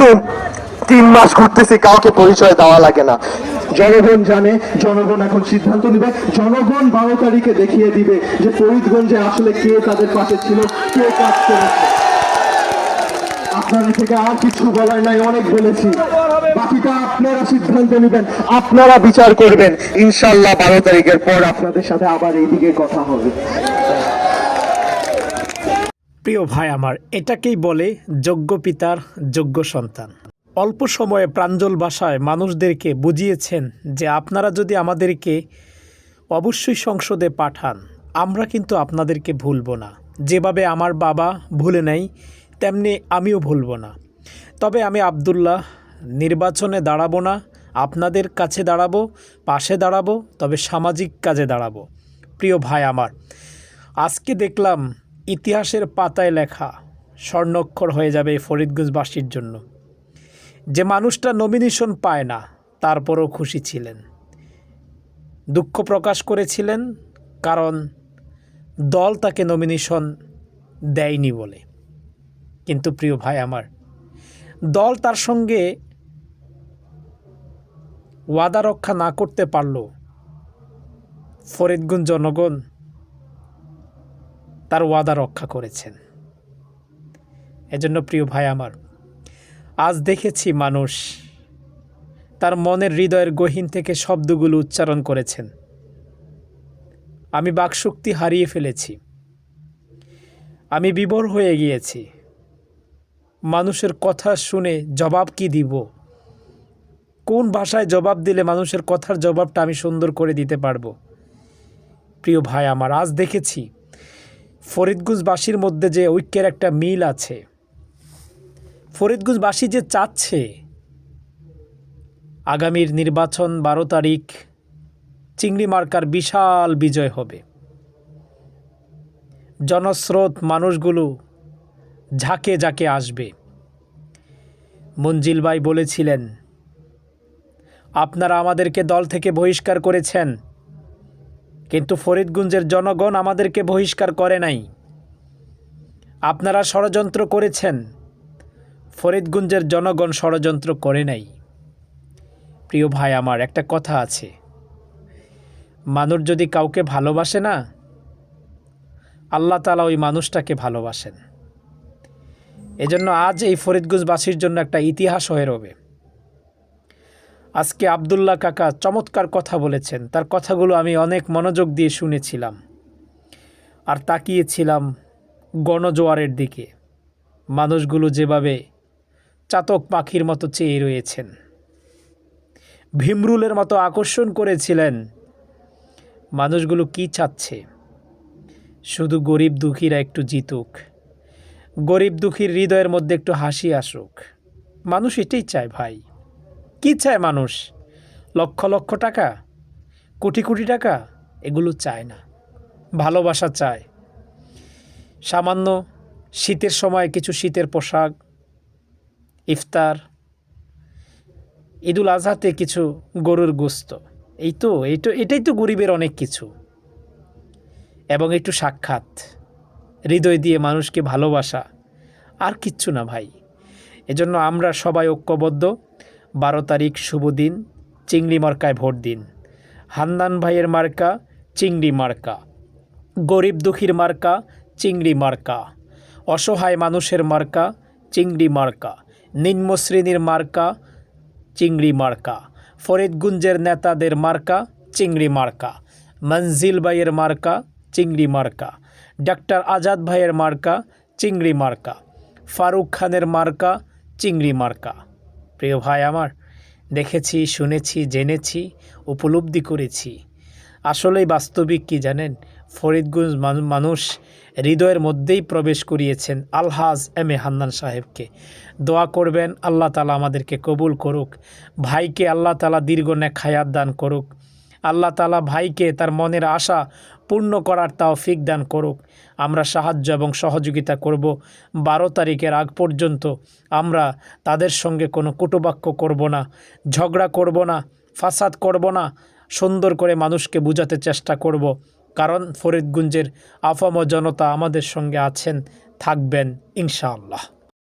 তো তিন মাস ঘুরতেছি, কাউকে পরিচয় দেওয়া লাগে না। জনগণ জানে, জনগণ এখন সিদ্ধান্ত নেবে, জনগণ বারো তারিখে দেখিয়ে দিবে যে ফরিদগঞ্জে আসলে কে তাদের পাশে ছিল, কে কাজ করেছে। আপনাদের থেকে আর কিছু বলার নাই, অনেক বলেছি। বাকিটা আপনারা সিদ্ধান্ত নেবেন, আপনারা বিচার করবেন। ইনশাল্লাহ বারো তারিখের পর আপনাদের সাথে আবার এইদিকে কথা হবে। প্রিয় ভাই আমার, এটাকেই বলে যোগ্য পিতার যোগ্য সন্তান। অল্প সময়ে প্রাঞ্জল ভাষায় মানুষদেরকে বুঝিয়েছেন যে আপনারা যদি আমাদেরকে অবশ্যই সংসদে পাঠান, আমরা কিন্তু আপনাদেরকে ভুলব না। যেভাবে আমার বাবা ভুলে নাই, তেমনি আমিও ভুলব না। তবে আমি আবদুল্লাহ, নির্বাচনে দাঁড়াবো না, আপনাদের কাছে দাঁড়াবো, পাশে দাঁড়াবো, তবে সামাজিক কাজে দাঁড়াবো। প্রিয় ভাই আমার, আজকে দেখলাম ইতিহাসের পাতায় লেখা, স্বর্ণক্ষর হয়ে যাবে ফরিদগঞ্জবাসীর জন্য। যে মানুষটা নমিনেশন পায় না, তারপরও খুশি ছিলেন। দুঃখ প্রকাশ করেছিলেন, কারণ দল তাকে নমিনেশন দেয়নি বলে। কিন্তু প্রিয় ভাই আমার, দল তার সঙ্গে ওয়াদা রক্ষা না করতে পারল ফরিদগঞ্জ জনগণ তার ওয়াদা রক্ষা করেছেন। এজন্য প্রিয় ভাই আমার, আজ দেখেছি মানুষ তার মনের হৃদয়ের গহীন থেকে শব্দগুলো উচ্চারণ করেছেন। আমি বাকশক্তি হারিয়ে ফেলেছি। আমি বিবর হয়ে গিয়েছি। মানুষের কথা শুনে জবাব কি দিব? কোন ভাষায় জবাব দিলে মানুষের কথার জবাবটা আমি সুন্দর করে দিতে পারব? প্রিয় ভাই আমার, আজ দেখেছি ফরিদগুজবাসীর মধ্যে যে ঐক্যের একটা মিল আছে ফরিদগুজবাসী যে চাচ্ছে আগামীর নির্বাচন বারো তারিখ চিংড়ি মার্কার বিশাল বিজয় হবে। জনস্রোত মানুষগুলো ঝাঁকে ঝাঁকে আসবে। মঞ্জিল ভাই বলেছিলেন, আপনারা আমাদেরকে দল থেকে বহিষ্কার করেছেন কিন্তু ফরিদগঞ্জের জনগণ আমাদেরকে বহিষ্কার করে নাই। আপনারা ষড়যন্ত্র করেছেন। ফরিদগঞ্জের জনগণ ষড়যন্ত্র করে নাই। প্রিয় ভাই, আমার একটা কথা আছে। মানুষ যদি কাউকে ভালোবাসে না, আল্লাহ তালা ওই মানুষটাকে ভালোবাসেন। এজন্য আজ এই ফরিদগঞ্জবাসীর জন্য একটা ইতিহাস হয়ে রবে। আজকে আবদুল্লাহ কাকা চমৎকার কথা বলেছেন। তার কথাগুলো আমি অনেক মনোযোগ দিয়ে শুনেছিলাম। আর তাকিয়েছিলাম গণজোয়ারের দিকে। মানুষগুলো যেভাবে চাতক পাখির মতো চেয়ে রয়েছেন। ভীমরুলের মতো আকর্ষণ করেছিলেন। মানুষগুলো কি চাচ্ছে? শুধু গরিব দুঃখীরা একটু জিতুক। গরিব দুঃখীর হৃদয়ের মধ্যে একটু হাসি আসুক। মানুষ এটাই চায় ভাই। কি চায় মানুষ? লক্ষ লক্ষ টাকা? কোটি কোটি টাকা? এগুলো চায় না। ভালোবাসা চায়। সামান্য শীতের সময় কিছু শীতের পোশাক, ইফতার, ঈদুল আজহাতে কিছু গরুর গোস্ত। এই তো এই তো, এটাই তো গরিবের অনেক কিছু। এবং একটু সাক্ষাৎ। হৃদয় দিয়ে মানুষকে ভালোবাসা। আর কিচ্ছু না ভাই। এজন্য আমরা সবাই ঐক্যবদ্ধ। বারো তারিখ শুভ দিন, চিংড়ি মার্কায় ভোট দিন। হান্নান ভাইয়ের মার্কা, চিংড়ি মার্কা। গরিব দুঃখীর মার্কা, চিংড়ি মার্কা। অসহায় মানুষের মার্কা, চিংড়ি মার্কা। নিম্ন শ্রেণির মার্কা, চিংড়ি মার্কা। ফরিদগুঞ্জের নেতাদের মার্কা, চিংড়ি মার্কা। মঞ্জিল ভাইয়ের মার্কা, চিংড়ি মার্কা। ডাক্তার আজাদ ভাইয়ের মার্কা, চিংড়ি মার্কা। ফারুক খানের মার্কা, চিংড়ি মার্কা। প্রিয় ভাই আমার, দেখেছি, শুনেছি, জেনেছি, উপলব্ধি করেছি। আসলেই বাস্তবিক কি জানেন? ফরিদগঞ্জ মানুষ হৃদয়ের মধ্যেই প্রবেশ করিয়েছেন আলহাজ এম এ হান্নান সাহেবকে। দোয়া করবেন, আল্লাহ তালা আমাদেরকে কবুল করুক। ভাইকে আল্লাহ তালা দীর্ঘ নেক হায়াত দান করুক। আল্লাহ তালা ভাইকে তার মনের আশা পূর্ণ করার তৌফিক দান করুক। আমরা সাহায্য এবং সহযোগিতা করব। বারো তারিখের আগ পর্যন্ত আমরা তাদের সঙ্গে কোনো কুটবাক্য করব না, ঝগড়া করব না, ফাসাদ করব না, সুন্দর করে মানুষকে বোঝাতে চেষ্টা করব। কারণ ফরিদগঞ্জের আফাম জনতা আমাদের সঙ্গে আছেন, থাকবেন, ইনশাআল্লাহ।